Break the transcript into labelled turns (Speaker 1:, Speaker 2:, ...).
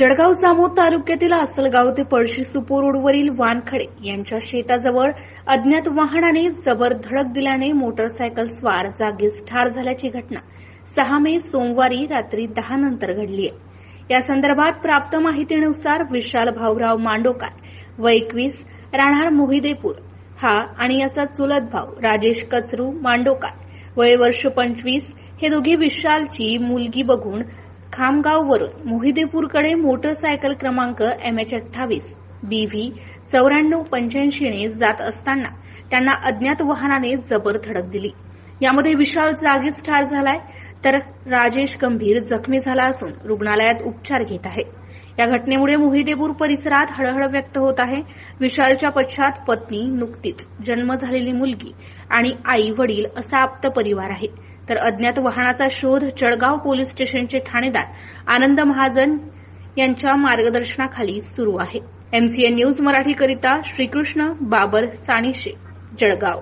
Speaker 1: जळगाव जामोद तालुक्यातील आसलगाव ते पळशी सुपूर रोडवरील वानखडे यांच्या शेताजवळ अज्ञात वाहनाने जबर धडक दिल्याने मोटरसायकल स्वार जागीच ठार झाल्याची घटना सहा मे सोमवारी रात्री दहा नंतर घडली आहे. या संदर्भात प्राप्त माहितीनुसार विशाल भाऊराव मांडोकार व एकवीस राहणार मोहिदेपूर. हा आणि याचा चुलत भाऊ राजेश कचरू मांडोकार वय वर्ष पंचवीस हे दोघे विशालची मुलगी बघून खामगाववरून मोहिदेपूरकडे मोटरसायकल क्रमांक एम एच अठ्ठावीस बी व्ही चौऱ्याण्णव पंच्याऐंशीने जात असताना त्यांना अज्ञात वाहनाने जबर धडक दिली. यामध्ये विशाल जागीच ठार झालाय तर राजेश गंभीर जखमी झाला असून रुग्णालयात उपचार घेत आहे. या घटनेमुळे मोहिदेपूर परिसरात हळहळ व्यक्त होत आहे. विशालच्या पश्चात पत्नी नुकतीच जन्म झालेली मुलगी आणि आई वडील असा आप्त परिवार आहे. तर अज्ञात वाहनाचा शोध जळगाव पोलीस स्टेशनचे ठाणेदार आनंद महाजन यांच्या मार्गदर्शनाखाली सुरू आहे. एमसीएन न्यूज मराठीकरिता श्रीकृष्ण बाबर सानिशे जळगाव.